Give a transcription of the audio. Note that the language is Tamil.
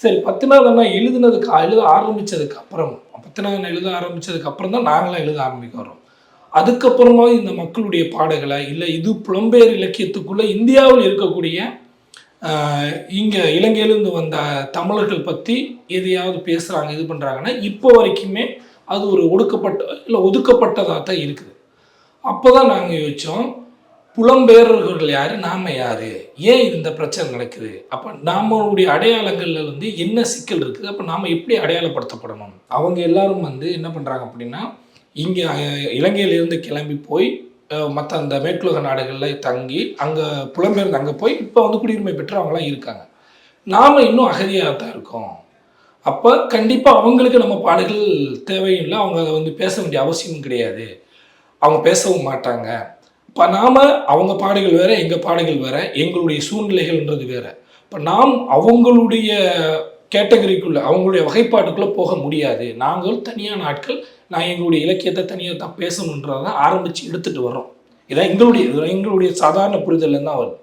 சரி பத்தினாவது அண்ணா எழுதுனதுக்கு எழுத ஆரம்பித்ததுக்கு அப்புறம் பத்தினாவது எழுத ஆரம்பித்ததுக்கு அப்புறம் தான் நாங்களாம் எழுத ஆரம்பிக்க வரோம் அதுக்கப்புறமா இந்த மக்களுடைய பாடல்களை இல்லை இது புலம்பெயர் இலக்கியத்துக்குள்ளே இந்தியாவில் இருக்கக்கூடிய இங்கே இலங்கையிலேருந்து இலங்கையிலிருந்து வந்த தமிழர்கள் பற்றி எதையாவது பேசுகிறாங்க இது பண்ணுறாங்கன்னா இப்போ வரைக்குமே அது ஒரு ஒடுக்கப்பட்ட இல்லை ஒதுக்கப்பட்டதாக தான் இருக்குது. அப்போதான் நாங்கள் யோசிச்சோம் புலம்பெயர்வர்கள் யார்? நாம யார்? ஏன் இந்த பிரச்சனை நடக்குது? அப்போ நம்மளுடைய அடையாளங்களில் வந்து என்ன சிக்கல் இருக்குது? அப்போ நாம் எப்படி அடையாளப்படுத்தப்படணும்? அவங்க எல்லாரும் வந்து என்ன பண்ணுறாங்க அப்படின்னா இங்கே இலங்கையிலேருந்து கிளம்பி போய் மற்ற அந்த மேற்குலக நாடுகளில் தங்கி அங்கே புலம்பெயர்ந்து அங்கே போய் இப்போ வந்து குடியுரிமை பெற்று அவங்களாம் இருக்காங்க. நாம் இன்னும் அகதியாக தான் இருக்கோம். அப்போ கண்டிப்பாக அவங்களுக்கு நம்ம பாடுகள் இல்லை அவங்க அதை வந்து பேச வேண்டிய அவசியமும் கிடையாது. அவங்க பேசவும் மாட்டாங்க. இப்போ நாம் அவங்க பாடுகள் வேறு எங்கள் பாடுகள் வேறு எங்களுடைய சூழ்நிலைகள்ன்றது வேறு. இப்போ நாம் அவங்களுடைய கேட்டகரிக்குள்ளே அவங்களுடைய வகைப்பாட்டுக்குள்ளே போக முடியாது. நாங்கள் தனியான ஆட்கள் நான் எங்களுடைய இலக்கியத்தை தனியாக தான் பேசணுன்றதான் ஆரம்பித்து எடுத்துகிட்டு வர்றோம். இதான் எங்களுடைய எங்களுடைய சாதாரண புரிதல் தான் வருது